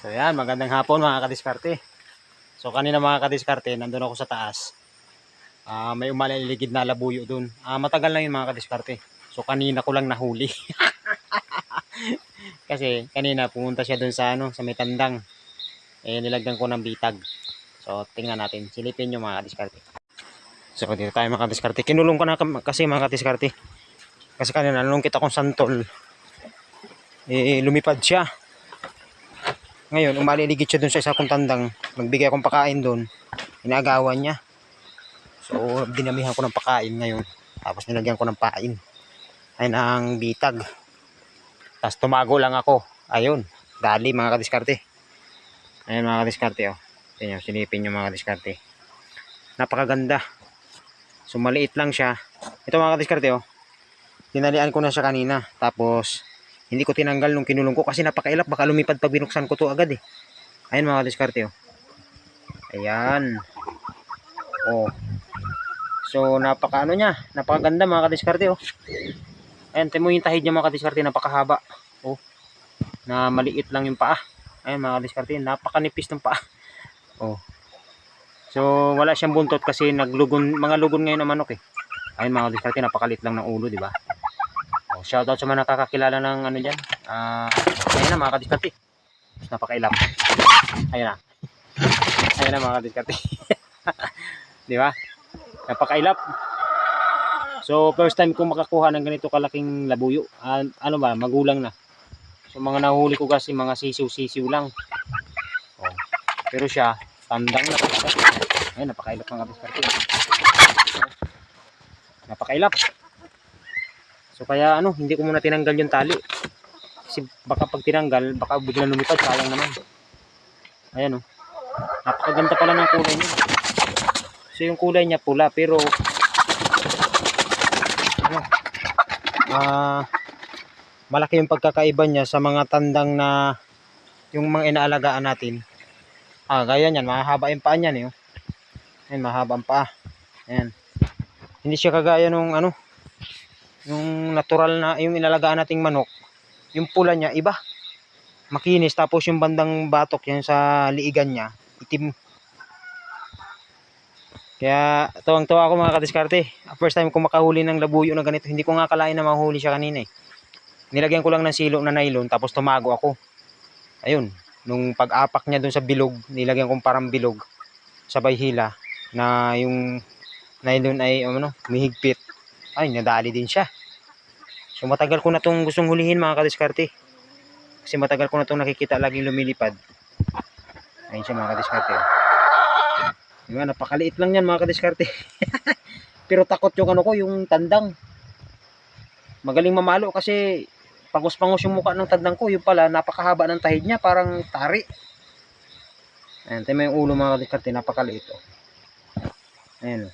So yan, magandang hapon mga kadiskarte. So kanina mga kadiskarte, nandun ako sa taas. Ah, may umaliligid na labuyo dun. Ah, matagal na yun mga kadiskarte. So kanina ko lang nahuli. Kasi kanina pumunta siya dun sa ano, sa may tandang. Eh nilagdan ko ng bitag. So tingnan natin, silipin nyo mga kadiskarte. So dito tayo mga kadiskarte. Kinulong ko na kasi mga kadiskarte. Kasi kanina nalungkit akong santol. Eh lumipad siya. Ngayon, umaliligid siya dun sa isa kong tandang. Nagbigay akong pakain dun. Inagawan niya. So, dinamihan ko ng pakain ngayon. Tapos nilagyan ko ng pain. Ayun ang bitag. Tapos tumago lang ako. Ayun. Dali mga kadiskarte. Ayun mga kadiskarte oh. Tingnan, silipin yung mga kadiskarte. Napakaganda. So, maliit lang siya. Ito mga kadiskarte oh. Dinalian ko na siya kanina. Tapos, hindi ko tinanggal nung kinulong ko kasi napakailap. Baka lumipad pag binuksan ko to agad eh. Ayan mga diskarte oh. Ayan. Oh. So napaka ano niya. Napakaganda mga kadiskarte oh. Ayan, timo yung tahid niya mga kadiskarte. Napakahaba. Oh. Na maliit lang yung paa. Ayan mga kadiskarte. Napakanipis ng paa. Oh. So wala siyang buntot kasi naglugon, mga lugon ngayon ang manok eh. Ayun mga kadiskarte. Napakalit lang ng ulo di ba? Oh, shoutout sa mga nakakakilala ng ano dyan. Ah, ayun na mga kadiskarte. Napakailap. Ayun na. Ayun na mga kadiskarte. Di ba? Napakailap. So, first time kong makakuha ng ganito kalaking labuyo. Ah, ano ba, magulang na. So, mga nahuli ko kasi mga sisiw-sisiw lang. Oh. Pero siya, tandang na talaga. Ayun, napakailap mga kadiskarte. Oh. Napakailap. So kaya ano, hindi ko muna tinanggal yung tali. Kasi baka pag tinanggal, baka biglang lumipad, sayang naman. Ayan oh. Napakaganda pala ng kulay niya. So yung kulay niya pula, pero ano, ah, malaki yung pagkakaiba niya sa mga tandang na yung mga inaalagaan natin. Ah, gaya niyan, mahaba yung paa niyan eh. oh. Ayan, mahaba ang paa. Ayan. Hindi siya kagaya nung ano, yung natural na yung inalagaan nating manok yung pula niya iba. Makinis tapos yung bandang batok yan sa liigan niya itim. Kaya tuwang tuwa ako mga kadiskarte. First time ko makahuli ng labuyo na ganito. Hindi ko nga kalain na mahuli siya kanina eh. Nilagyan ko lang ng silo na nylon tapos tumago ako. Ayun nung pag-apak niya dun sa bilog nilagyan kong parang bilog sabay hila na yung nylon ay ano mihigpit ay nadali din siya. So matagal ko na tong gustong hulihin mga kadiskarte. Kasi matagal ko na tong nakikita laging lumilipad. Ayun siya mga kadiskarte. Diba napakaliit lang yan mga kadiskarte. Pero takot yung ano ko yung tandang. Magaling mamalo kasi pangos-pangos yung mukha ng tandang ko. Yung pala napakahaba ng tahid niya parang tari. Ayan tayo yung ulo mga kadiskarte napakaliit oh. ayan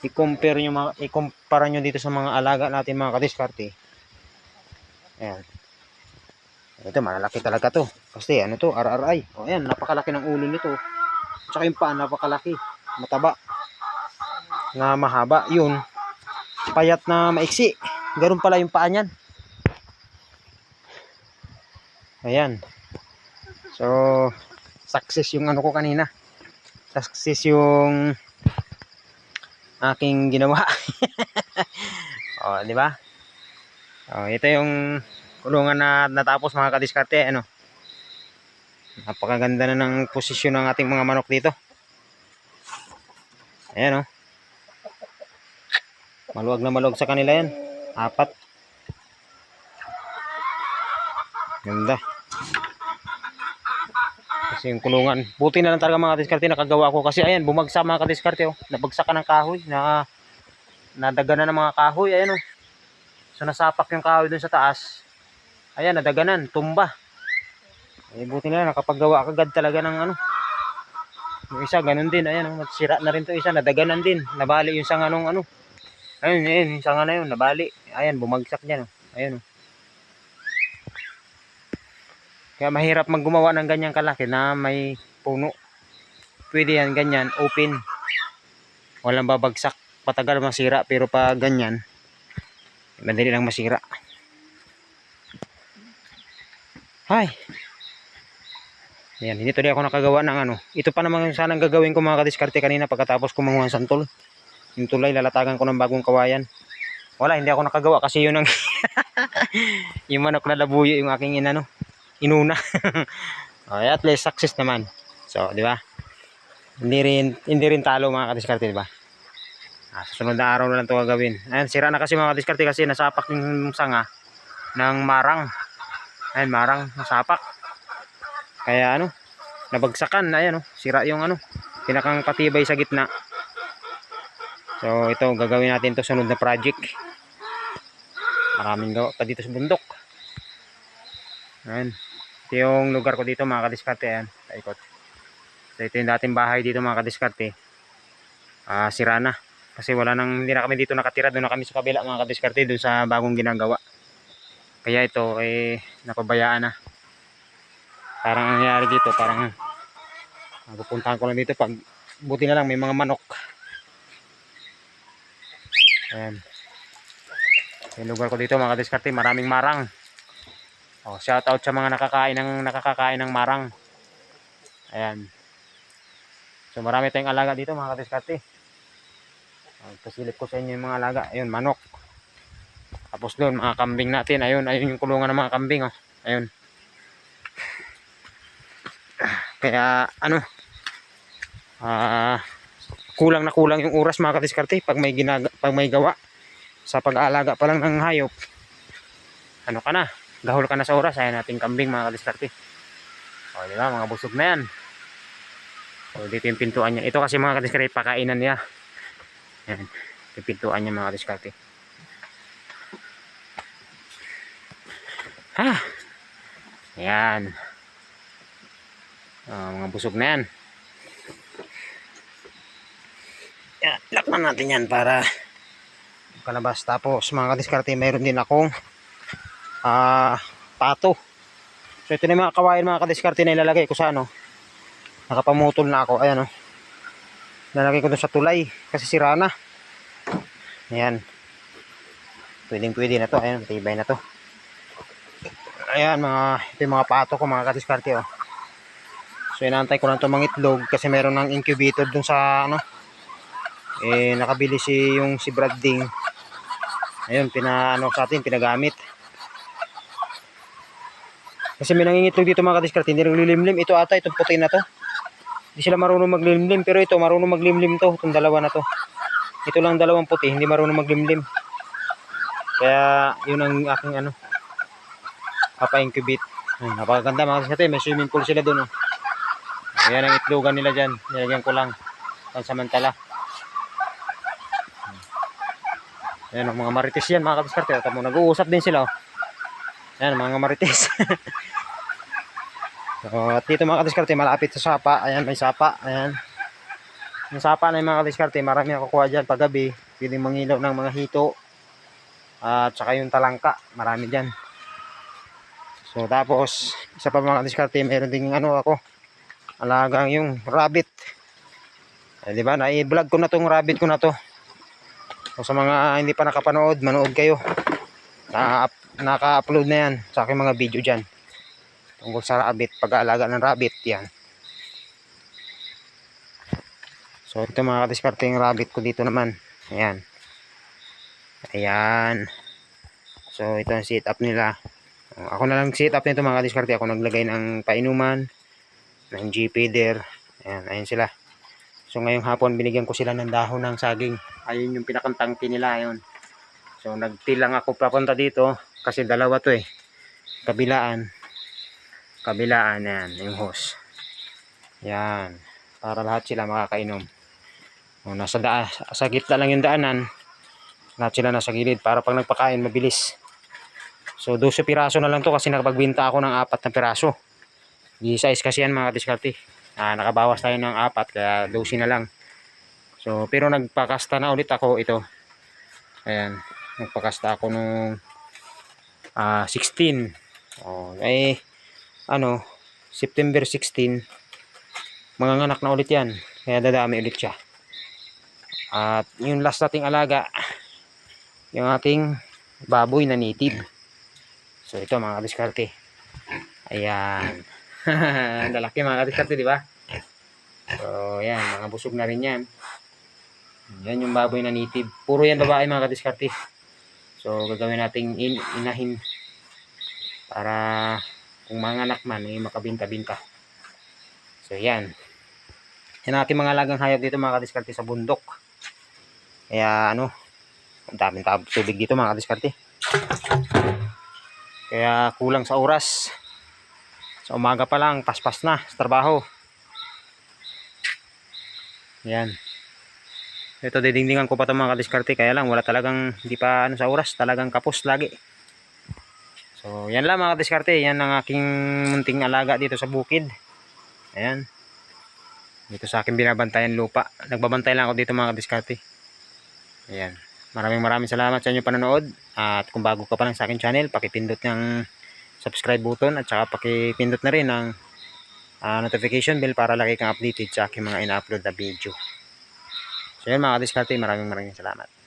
i-compare nyo i-compare nyo dito sa mga alaga natin mga kadiskarte. Ayan. Ito malalaki talaga to. Kasi ano to, RRI. O ayan, napakalaki ng ulo nito. Tsaka yung paa napakalaki, mataba. Na mahaba, yun. Payat na maiksi. Ganun pala yung paa niyan. Ayan. So, success yung ano ko kanina. Success yung aking ginawa. oh, di ba? Oh, ito yung kulungan na natapos mga kadiskarte, ano. Napakaganda na ng posisyon ng ating mga manok dito. Ayan oh. Maluwag na maluwag sa kanila yan. Apat. Ganda. Kasi yung kulungan. Buti na lang talaga mga kadiskarte nakagawa ko. Kasi ayan, bumagsak mga kadiskarte. Oh. Nabagsakan ng kahoy. Na, nadaganan ng mga kahoy. Ayan oh. So nasapak yung kahoy dun sa taas. Ayan, nadaganan. Tumba. Eh, buti na lang. Nakapagawa kagad talaga ng ano. Yung isa, ganun din. Ayan oh. Sira na rin to isa. Nadaganan din. Nabali yung sanga nung ano. Ayun, ayun. Yung sanga na yun. Nabali. Ayan, bumagsak dyan. Oh. Ayan oh. Kaya mahirap maggumawa ng ganyang kalaki na may puno. Pwede yan ganyan, open. Walang babagsak. Patagal masira pero pa ganyan, madali lang masira. Hay. Yan, hindi tuloy ako nakagawa ng ano. Ito pa naman sanang gagawin ko mga kadiskarte kanina pagkatapos ko manguha ng santol. Yung tulay, lalatagan ko ng bagong kawayan. Wala, hindi ako nakagawa kasi yun ang yung manok na labuyo yung aking inano, inuna. okay, at least success naman. So, di ba? Hindi rin, hindi rin talo mga kadiskarte, di ba? Ah, sa sunod na araw na lang ito gagawin. Ayan, sira na kasi mga kadiskarte kasi nasapak yung sanga ng marang. Ayan, marang, nasapak. Kaya ano, nabagsakan, ayan oh, sira yung ano, pinakang patibay sa gitna. So ito, gagawin natin to sunod na project. Maraming gawa pa dito sa bundok. Ayan. Ito yung lugar ko dito mga kadiskarte, ayan, paikot. So ito yung dating bahay dito mga kadiskarte. Ah, sira na. Kasi wala nang, hindi na kami dito nakatira, doon na kami sa kabila mga kadiskarte, doon sa bagong ginagawa. Kaya ito, eh, napabayaan na parang ang nangyari dito parang pupuntahan ko lang dito pag buti na lang may mga manok ayan yung lugar ko dito mga kadiskarte maraming marang oh, shout out sa mga nakakain ng nakakakain ng marang. Ayan. So marami tayong alaga dito mga kadiskarte oh, pasilip ko sa inyo yung mga alaga. Ayun manok. Tapos doon mga kambing natin. Ayun ayun yung kulungan ng mga kambing oh. ayun. Kaya ano? Ah kulang na kulang yung oras mga kadiskarte pag may ginaga, pag may gawa. Sa pag-aalaga pa lang ng hayop. Ano ka na gahol ka na sa oras ayan nating kambing mga kadiskarte. O di ba mga busog na yan. O dito yung pintuan niya. Ito kasi mga kadiskarte pakainan niya. Yan yung pintuan niya mga kadiskarte. Ha! Yan Ah, mga busog na. Yan, lakman natin yan para kalabas. Tapos mga kadiskarte, mayroon din akong ah, pato. So ito na mga kawain mga kadiskarte na ilalagay ko sa ano. Nakapamutol na ako. Ayan o. Oh. Lalagay ko doon sa tulay kasi sira na. Ayan. Pwedeng pwede na to. Ayan, tibay na to. Ayan mga, ito yung mga pato ko mga kadiskarte o. Oh. So inaantay ko lang itong mga itlog kasi meron ng incubator dun sa ano. Eh nakabili si yung si Brading. Ayun, pinaano sa atin, pinagamit. Kasi may nangingitlog dito mga kadiskarte, hindi naglilimlim. Ito ata, itong puti na to. Hindi sila marunong maglimlim, pero ito marunong maglimlim to, itong dalawa na to. Ito lang dalawang puti, hindi marunong maglimlim. Kaya yun ang aking ano, papa-incubate. Ayun, napakaganda mga kadiskarte, may swimming pool sila doon. Oh. Ayan ang itlogan nila dyan. Nilagyan ko lang. Pansamantala. Ayan ang mga marites yan mga kapiskarte. At mo nag-uusap din sila. Oh. Ayan mga marites. so, at dito mga kapiskarte malapit sa sapa. Ayan may sapa. Ayan. Yung sapa na yung mga kapiskarte marami ako kuha dyan paggabi. Pwedeng mangilaw ng mga hito. At saka yung talangka. Marami dyan. So tapos isa pa mga kapiskarte meron din ano ako alagang yung rabbit eh, di ba na-vlog ko na tong rabbit ko na to so, sa mga hindi pa nakapanood manood kayo na naka-upload na yan. Sa aking mga video dyan. Tungkol sa rabbit. Pag-aalaga ng rabbit. Yan. So ito mga kadiskarte yung rabbit ko dito naman. Ayan. Ayan. So ito ang sit nila. Ako na lang sit up nito mga kadiskarte ako naglagay ng painuman ng GP there. Ayan, ayun sila. So ngayong hapon binigyan ko sila ng dahon ng saging. Ayun yung pinakantangki nila ayun. So nagtilang ako papunta dito kasi dalawa to eh. Kabilaan. Kabilaan yan, yung hose. Yan. Para lahat sila makakainom. O, nasa daan, sa gitna lang yung daanan. Lahat sila nasa gilid para pag nagpakain mabilis. So 12 piraso na lang to kasi nakapagbinta ako ng apat na piraso. Di size kasi yan mga diskarte. Ah, nakabawas tayo ng apat kaya 12 na lang. So, pero nagpakasta na ulit ako ito. Ayan, nagpakasta ako nung ah, 16. Oh, ay ano, September 16 mga nganak na ulit yan. Kaya dadami ulit siya. At yung last nating alaga, yung ating baboy na native. So ito mga diskarte. Ayan. Lalaki mga kadiskarte, di ba? So, yan. Mga busog na rin yan. Yan yung baboy na native. Puro yan babae mga kadiskarte. So, gagawin nating in, inahin para kung mga anak man, eh, makabinta-binta. So, yan. Yan ang aking mga lagang hayop dito mga kadiskarte sa bundok. Kaya ano, ang daming tubig dito mga kadiskarte. Kaya kulang sa oras. Sa umaga pa lang, paspas na sa trabaho. Yan. Ito, didingdingan ko pa ito mga kadiskarte. Kaya lang, wala talagang, hindi pa ano sa oras. Talagang kapos lagi. So, yan lang mga kadiskarte. Yan ang aking munting alaga dito sa bukid. Ayan. Dito sa aking binabantayan lupa. Nagbabantay lang ako dito mga kadiskarte. Ayan. Maraming maraming salamat sa inyong panonood. At kung bago ka pa lang sa akin channel, pakipindot ng subscribe button at saka pakipindot na rin ng ah, notification bell para lagi kang updated sa aking mga ina-upload na video. So yun mga kadiskarte, maraming maraming salamat.